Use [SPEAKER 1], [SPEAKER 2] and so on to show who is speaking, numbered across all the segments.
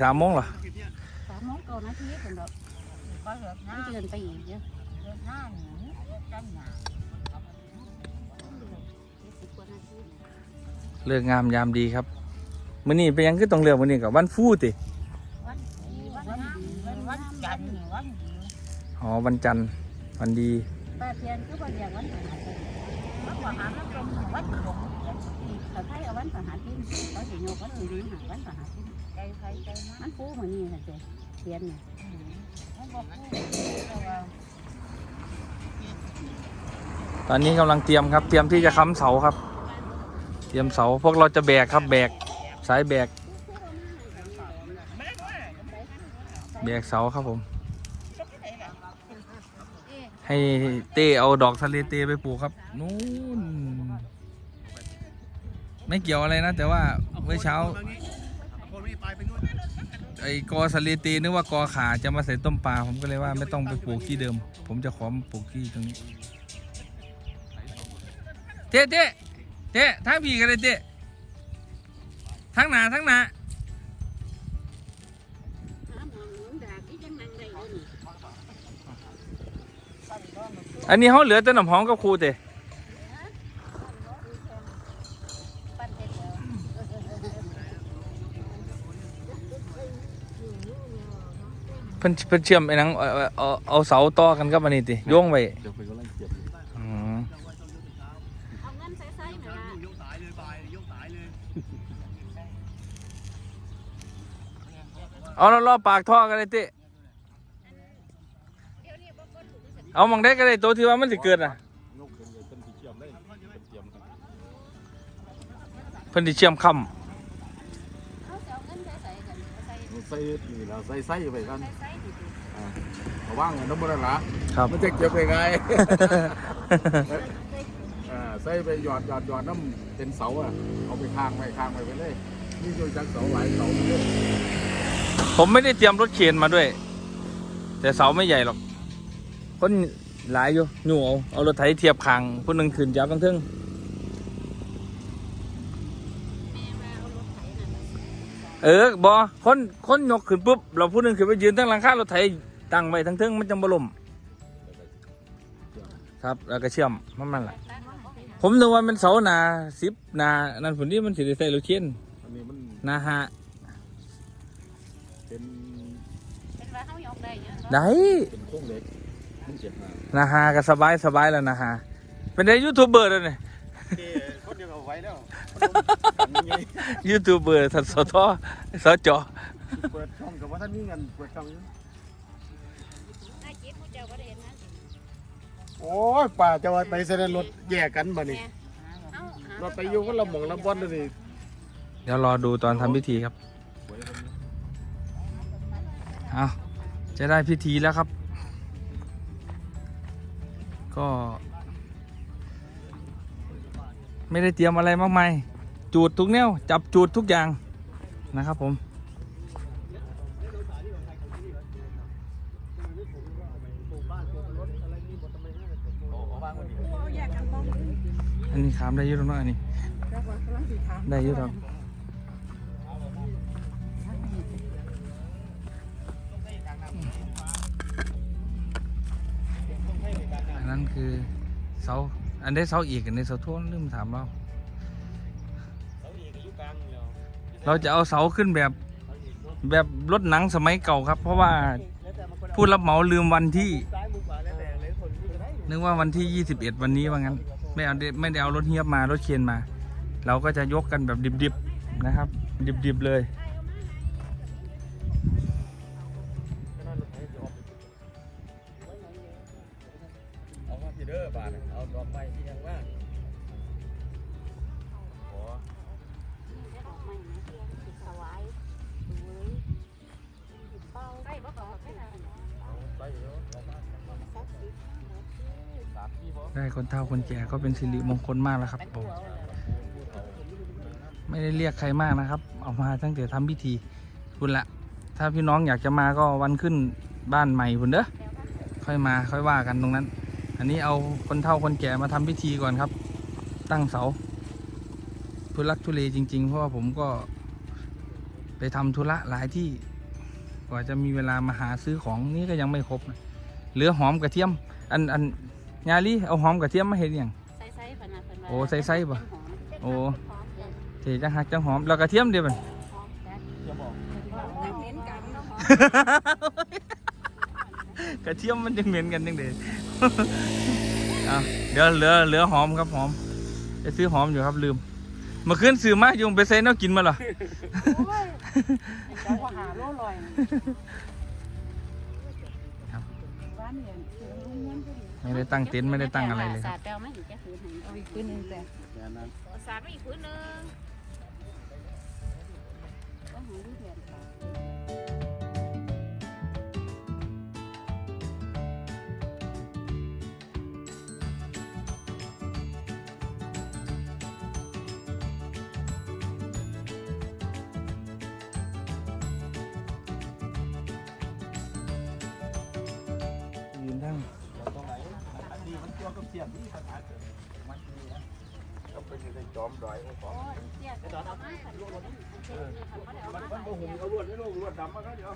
[SPEAKER 1] สามโมงเหรอ
[SPEAKER 2] สามโมงเก่านาทีคนดอก
[SPEAKER 3] có được
[SPEAKER 2] ไม่
[SPEAKER 3] nó
[SPEAKER 2] เกินไปอีกเยอะ
[SPEAKER 3] được nó những cái nhà
[SPEAKER 2] สิบกว่านาที
[SPEAKER 1] เลิกงามยามดีครับมื้อนี้เป็นหยังคือต้องเลือกมื้อนี้กับวันฟูติ
[SPEAKER 3] quán quán quán quán chành nhiều quán nhiều
[SPEAKER 1] อ๋อวันจันทร์วันดี
[SPEAKER 2] ป้าเพียนก็บอกอย่างวันพฤหัส
[SPEAKER 3] quán mà hả nó trong nhiều quán dùng
[SPEAKER 2] เขาไทยเอาวันพฤหัสที่เขาสิโยกวันอื่นหาวันพฤหัส ที่
[SPEAKER 3] cây cây cây nó
[SPEAKER 2] มันฟูเหมือนนี่ค่ะเจ๊เพียนเนี่ย
[SPEAKER 3] nó có cái
[SPEAKER 1] ตอนนี้กำลังเตรียมครับ เตรียมที่จะค้ำเสาครับ เตรียมเสาพวกเราจะแบกครับ แบกสายแบก แบกเสาครับผม ให้เต้เอาดอกทะเลเต้ไปปลูกครับนู้นไม่เกี่ยวอะไรนะ แต่ว่าเมื่อเช้า ไอ้กอทะเลเต้นึกว่ากอขาจะมาใส่ต้มปลาผมก็เลยว่าไม่ต้องไปปลูกที่เดิม ผมจะขอมาปลูกที่ตรงนี้ เจ๊เจ๊เจ๊ทั้งพี่กันเลยเจ๊ทั้งหนาทั้งหนา
[SPEAKER 2] อันนี้เขา
[SPEAKER 1] เหลือแต่น้ำหอมกับครูเต้
[SPEAKER 2] ปั้นเสร็จแล้ว
[SPEAKER 1] เพิ่นเพิ่นเชื่อมไอ้นังเอาเอาเอาเอาเสาต่อกันกับอันนี้ติโยงไว้
[SPEAKER 4] เดี๋ยวไปกำลังเก็บอยู่
[SPEAKER 1] อืม
[SPEAKER 2] เอาเงินใส่ใส่ๆมาละ
[SPEAKER 1] เอาแล้วล่อปากท่อกันเลยเต้เอามองได้ก็ได้ตัวที่ว่ามันสิเกิดอะ
[SPEAKER 4] นกเป็นเลยเป็นที่เชื่อมได้เป็นเตรียมครับ
[SPEAKER 1] เพิ่นสิเชื่อมค่
[SPEAKER 2] เอาสิเอาเงินใส่ใส่ๆกันเอาใส่
[SPEAKER 4] ใส่ นี่เราใส่ใส่ไปกัน
[SPEAKER 2] ใส่ใส่ๆนี่สิ
[SPEAKER 4] อ่าเอาว่างกันน้ำมันละำ
[SPEAKER 1] ครับ
[SPEAKER 4] มันจะเก็บไปไงอ่าใส่ไปหยอดหยอดหยอดน้ำเป็นเสาอะเอาไปค้างไปค้างไปไปเลยนี่โดยจากเสาหลายเสาเลย
[SPEAKER 1] ผมไม่ได้เตรียมรถเข็นมาด้วย แต่เสาไม่ใหญ่หรอกคนหลายอยู่หนูเอาเอารถไถเทียบคางผู้หนึงขึ้นยับทั้งเทึง
[SPEAKER 2] เอ
[SPEAKER 1] อบอคนคนยกขึ้นปุ๊บเราผู้หนึงขึ้นไปยืนตั้งหลังคารถไถตั้งไว้ทั้งเทึงมันจังบ่ล่มครับแล้วก็เชื่อมมันมันแหละ
[SPEAKER 2] ตั้งเอาไปหา
[SPEAKER 1] ผมนึกว่ามันเสาหนาสิบนานั่นผลนี้มันสิได้ใส่รถเข็น
[SPEAKER 4] อันนี้มัน
[SPEAKER 1] นาฮะ
[SPEAKER 4] เป็น
[SPEAKER 2] เป็นว่าเขายกได้เยอะเนาะ
[SPEAKER 1] ได้
[SPEAKER 4] เป็นโค้งเล็กมันเจ็บมา
[SPEAKER 1] นาฮาก็สบายสบายแล้วนาฮาเป็นได้ยูทูบเบอร์แล้วเนี่ย
[SPEAKER 4] คนเดียวเอาไว้แล้ว
[SPEAKER 1] ยูทูบเบอร์ทัดสทสจ
[SPEAKER 4] เปิดช่องกับว่าท่านมีเงินเปิดช่องอยู่
[SPEAKER 2] นายจิ๊บผู้เจ้าก็ได้เห็นนะ
[SPEAKER 4] โอ้ยป่าจะว่าไปเสด็จรถแยกกันบ่นี่
[SPEAKER 2] เนี่ยเอาหาร
[SPEAKER 4] ถไปอยู่ก็ละหม่องละบ่อนเลย
[SPEAKER 1] เดี๋ยวรอดูตอนทำพิธีครับเอาจะได้พิธีแล้วครับ ก็ ไม่ได้เตรียมอะไรมากมาย จูดทุกแนวจับจูดทุกอย่างนะครับผม อันนี้ขามได้ยุ่ตรงนั้นอันนี้ ได้ยุ่ตรงอันนั้นคือเสา อันนี้เสาอีกอันนี้เสาโทุ่นลืมถามเราเราจะเอาเสาขึ้นแบบแบบรถหนังสมัยเก่าครับ เพราะว่าผู้รับเหมาลืมวันที่นึกว่าวันที่ 21 วันนี้ว่างั้น ไม่เอาไม่ได้เอารถเฮียบมารถเคียนมา เราก็จะยกกันแบบดิบๆนะครับ ดิบๆเลย
[SPEAKER 4] เอ อาดอไม้ที่ยังว่าขอ
[SPEAKER 2] ได้ออกมาอย่างนี้เอาได้บ่ก็ได้นะ
[SPEAKER 4] ไปเดี๋ยวเอามาสามที่บ่
[SPEAKER 1] ได้คนเฒ่าคนแก่ก็เป็นสิริมงคลมากแล้วครับผมไม่ได้เรียกใครมากนะครับ เอามาตั้งแต่ทำพิธีคุณละถ้าพี่น้องอยากจะมาก็วันขึ้นบ้านใหม่คุณเด้อค่อยมาค่อยว่ากันตรงนั้น อันนี้เอาคนเฒ่าคนแก่มาทำพิธีก่อนครับ ตั้งเสา ทุลักทุเลจริง ๆ เพราะว่าผมก็ไปไปทำธุระหลายที่กว่าจะมีเวลามาหาซื้อของนี่ก็ยังไม่ครบนะเหลือหอมกระเทียม อันอันยาลีเอาหอมกระเทียมมาเห็นยัง
[SPEAKER 2] ใส่ใส่พนักพนัก
[SPEAKER 1] โอ้ใส่ใส่บ่โอ้
[SPEAKER 2] หอมจ้ะ
[SPEAKER 1] เทจังหักจังหอมแล้วกระเทียมเดียวมัน
[SPEAKER 3] ก
[SPEAKER 2] เหม็นกันเนาะหอม
[SPEAKER 1] กระเทียมมันจะเหม็นกันจังเดยอะเดี๋ยวเหลือเหลือหอมครับหอมไปซื้อหอมอยู่ครับลืมเมื่อคืนซื้อมายุงไปใส่แนวกินมาเหรอ
[SPEAKER 3] เจ้าว่าหาโลลอย
[SPEAKER 1] ครับ
[SPEAKER 3] บ้านเนี่ยคือลุงเงินก็ดี
[SPEAKER 1] ไม่ได้ตั้งเต็นท์ไม่ได้ตั้งอะไรเลยค
[SPEAKER 2] สา
[SPEAKER 1] รับ
[SPEAKER 2] ดแปลวไหมถึงจะคืนให้
[SPEAKER 3] เอาอีกคืนนึงแต่
[SPEAKER 2] เอาสาดมาอีกคืนนึง
[SPEAKER 4] จอมดอย
[SPEAKER 2] โอ้ยเสียก็เอามาค่ะลูกมันเสียค่ะบ่ได้เอามา
[SPEAKER 4] มันโอ้โหเอาลวดให้ลูกลวดดำมาครับเดี๋ยว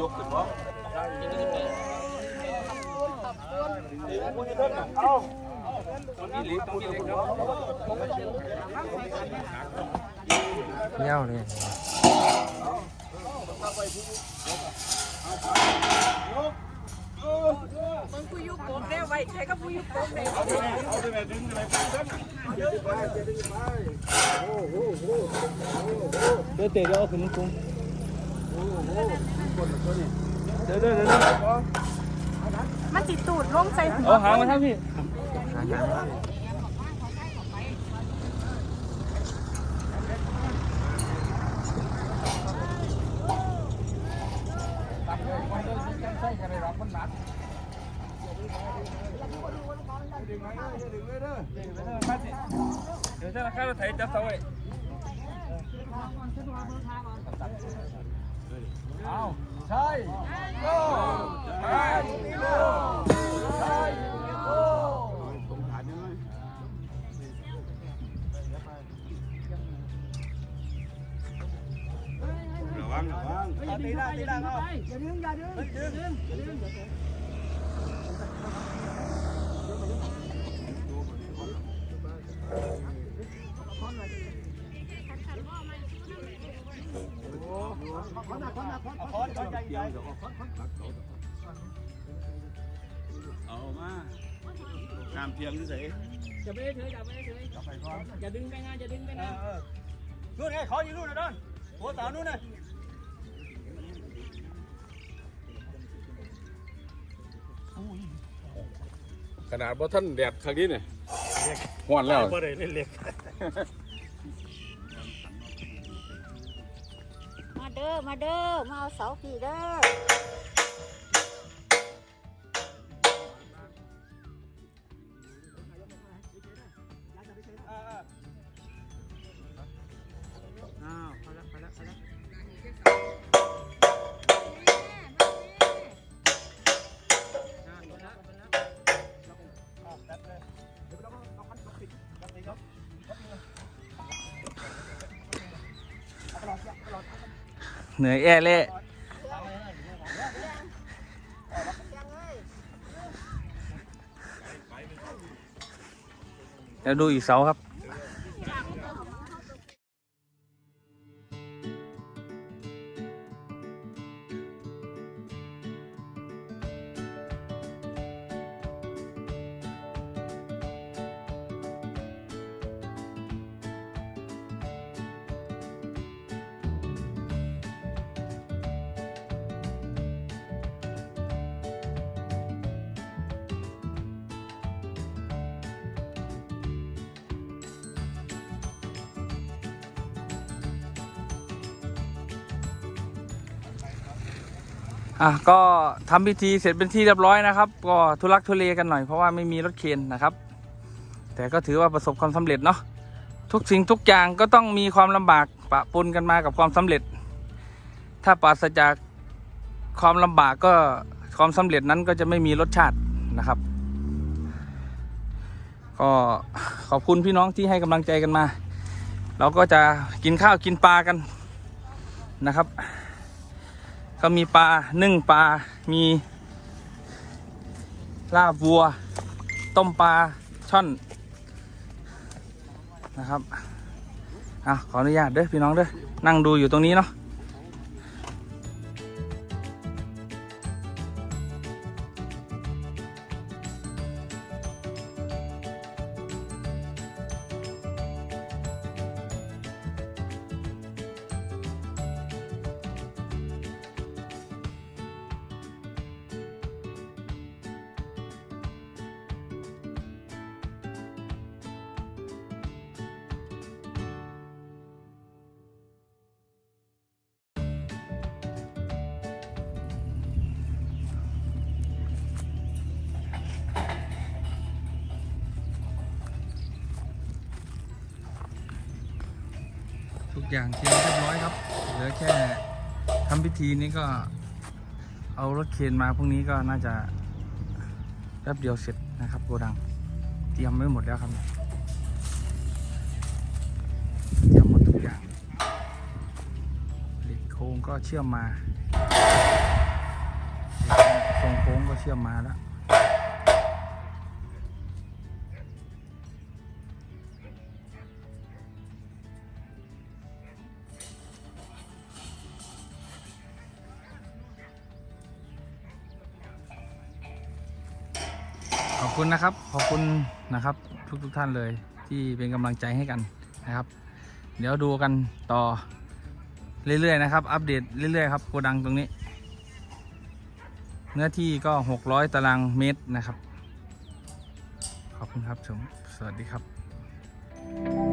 [SPEAKER 5] ยกขึ้นเนาะ
[SPEAKER 4] เอา
[SPEAKER 5] ตรงนี้เล็กตรงนี้เล็กเนาะ
[SPEAKER 1] เย้าเลย
[SPEAKER 3] มึงกูยุบผมได้ไว้ใช้ก็กูยุบผมได้
[SPEAKER 4] เอาไปไหนดึงไปไหนไปเดี๋ยวไปเดี๋ยวไปโอ้โหโอ้โห
[SPEAKER 1] เดี๋ยวเตะเดี๋ยวเอาขึ้นกุ้ม
[SPEAKER 4] โอ้โหคนละคนนี่
[SPEAKER 1] เดี๋ยวเดี๋ยวเดี๋ยว
[SPEAKER 3] มันจิตูดลงใส่หัว
[SPEAKER 1] เอาหางมาทั้งพี่าง
[SPEAKER 4] ตัดเลยคนเลยใช้กันเลยรับมันหนัก ดึงไว้ดึงไว้เด้อ
[SPEAKER 1] เดี๋ยวจะราคาเราไถจับเสา
[SPEAKER 4] เอาใช่โก้ใช่โก้ใช่โก้สงสารยังไง
[SPEAKER 5] ระวังระวัง
[SPEAKER 3] ตีได้ตีได้เอาอย่าดึงอย่าดึงอย่าดึงอย่าดึง
[SPEAKER 5] เอามาตามเพียงเฉย
[SPEAKER 3] อย่าไปเฉยอย่าไปเฉยอย่าดึงไปนะอย่าดึงไปนะ
[SPEAKER 5] นู่นไงขออยู่นู่นนะดอนหัวเสานู่นน่ะ
[SPEAKER 4] ขนาดว่าท่านแดดครั้งนี้เนี่ยห้อนแล้ว
[SPEAKER 5] บ่ได้เล่นเล็ก
[SPEAKER 2] มาเด้อ มาเด้อ มาเอาเสาพี่เด้อ
[SPEAKER 5] อ้
[SPEAKER 1] เหนื่อยแอ่เละเดี๋ยวดูอีกเสาครับ อะก็ทำพิธีเสร็จเป็นที่เรียบร้อยนะครับ ก็ทุลักทุเลกันหน่อยเพราะว่าไม่มีรถเคนนะครับ แต่ก็ถือว่าประสบความสำเร็จเนาะทุกสิ่งทุกอย่างก็ต้องมีความลำบากปะปนกันมากับความสำเร็จ ถ้าปราศจากความลำบากก็ความสำเร็จนั้นก็จะไม่มีรสชาตินะครับ ก็ขอบคุณพี่น้องที่ให้กำลังใจกันมา เราก็จะกินข้าวกินปลากันนะครับ ก็มีปลานึ่งปลา มีลาบวัว ต้มปลาช่อนนะครับอะขออนุญาตเด้อพี่น้องเด้อนั่งดูอยู่ตรงนี้เนาะ อย่างเตรียมเรียบร้อยครับ เหลือแค่ทำพิธีนี้ก็เอารถเคนมาพรุ่งนี้ก็น่าจะแป๊บเดียวเสร็จนะครับโกดัง เตรียมไว้หมดแล้วครับเตรียมหมดทุกอย่างเหล็กโครงก็เชื่อมมาทรงโค้งก็เชื่อมมาแล้ว คุณนะครับ ขอบคุณนะครับทุกทุกท่านเลยที่เป็นกำลังใจให้กันนะครับ เดี๋ยวดูกันต่อเรื่อยๆนะครับ อัปเดตเรื่อยๆครับโกดังตรงนี้ เนื้อที่ก็ 600 ตารางเมตรนะครับ ขอบคุณครับชมสวัสดีครับ